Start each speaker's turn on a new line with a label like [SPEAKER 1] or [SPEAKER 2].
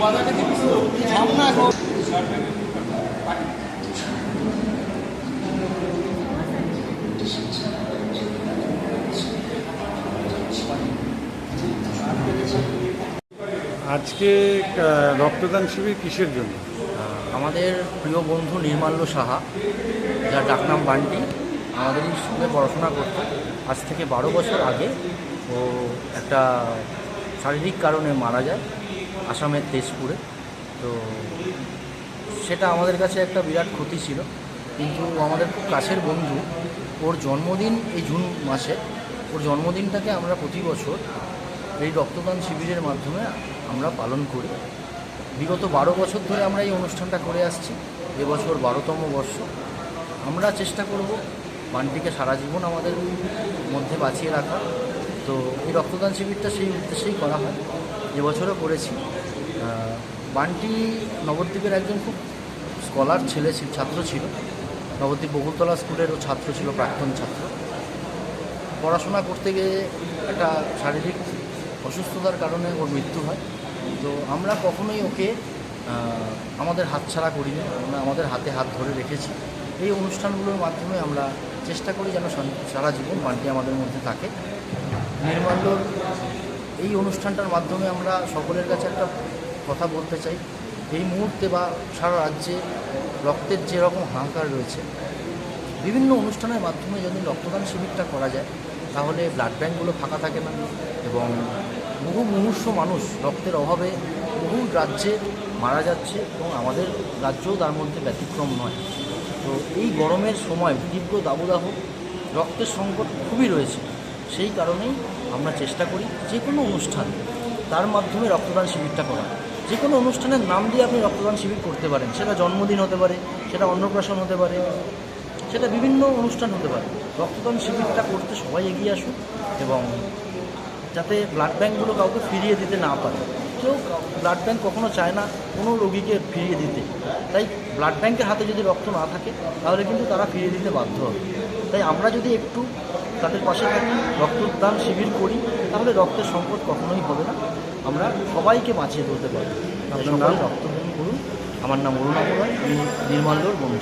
[SPEAKER 1] আজকে রক্তদান শিবির কিসের জন্য?
[SPEAKER 2] আমাদের প্রিয় বন্ধু নির্মাল্য সাহা যার ডাকনাম বান্টি আমাদের স্কুলে পড়াশোনা করতো। আজ থেকে বারো বছর আগে ও একটা শারীরিক কারণে মারা যায়। আসামের তেজপুরে। তো সেটা আমাদের কাছে একটা বিরাট ক্ষতি ছিল। কিন্তু আমাদের খুব কাছের বন্ধু, ওর জন্মদিন এই জুন মাসে। ওর জন্মদিনটাকে আমরা প্রতি বছর এই রক্তদান শিবিরের মাধ্যমে আমরা পালন করি। বিগত বারো বছর ধরে আমরা এই অনুষ্ঠানটা করে আসছি। এবছর বারোতম বর্ষ। আমরা চেষ্টা করব বানটিকে সারা জীবন আমাদের মধ্যে বাঁচিয়ে রাখা তো এই রক্তদান শিবিরটা সেই উদ্দেশ্যেই করা হয়। এবছরও করেছি। বান্টি নবদ্বীপের একজন খুব স্কলার ছেলে ছাত্র ছিল। নবদ্বীপ বকুলতলা স্কুলেরও ছাত্র ছিল, প্রাক্তন ছাত্র। পড়াশোনা করতে গিয়ে একটা শারীরিক অসুস্থতার কারণে ওর মৃত্যু হয়। তো আমরা কখনোই ওকে আমাদের হাতছাড়া করিনি। আমরা আমাদের হাতে হাত ধরে রেখেছি। এই অনুষ্ঠানগুলোর মাধ্যমে আমরা চেষ্টা করি যেন সারা জীবন বান্টি আমাদের মধ্যে থাকে। নির্মাল্যর এই অনুষ্ঠানটার মাধ্যমে আমরা সকলের কাছে একটা কথা বলতে চাই। এই মুহূর্তে বা সারা রাজ্যে রক্তের যেরকম হাহাকার রয়েছে, বিভিন্ন অনুষ্ঠানের মাধ্যমে যদি রক্তদান শিবিরটা করা যায়, তাহলে ব্লাড ব্যাঙ্কগুলো ফাঁকা থাকে না এবং বহু মুমূর্ষ মানুষ রক্তের অভাবে বহু রাজ্যে মারা যাচ্ছে এবং আমাদের রাজ্যও তার মধ্যে ব্যতিক্রম নয়। তো এই গরমের সময় তীব্র দাবদাহ, রক্তের সংকট খুবই রয়েছে। সেই কারণেই আমরা চেষ্টা করি যে কোনো অনুষ্ঠান তার মাধ্যমে রক্তদান শিবিরটা করা। যে কোনো অনুষ্ঠানের নাম দিয়ে আপনি রক্তদান শিবির করতে পারেন। সেটা জন্মদিন হতে পারে, সেটা অন্নপ্রাশন হতে পারে, সেটা বিভিন্ন অনুষ্ঠান হতে পারে। রক্তদান শিবিরটা করতে সবাই এগিয়ে আসুন এবং যাতে ব্লাড ব্যাঙ্কগুলো কাউকে ফিরিয়ে দিতে না পারে। কেউ ব্লাড ব্যাঙ্ক কখনো চায় না কোনো রোগীকে ফিরিয়ে দিতে। তাই ব্লাড ব্যাঙ্কের হাতে যদি রক্ত না থাকে, তাহলে কিন্তু তারা ফিরিয়ে দিতে বাধ্য হবে। তাই আমরা যদি একটু তাদের পাশে থাকি রক্তদান শিবির করি তাহলে রক্তের সংকট কখনোই হবে না। আমরা সবাইকে বাঁচিয়ে তুলতে পারি
[SPEAKER 1] আপনার নাম?
[SPEAKER 2] রক্তদান করুন। আমার নাম অরুণা আমি নির্মাল্যর বন্ধু।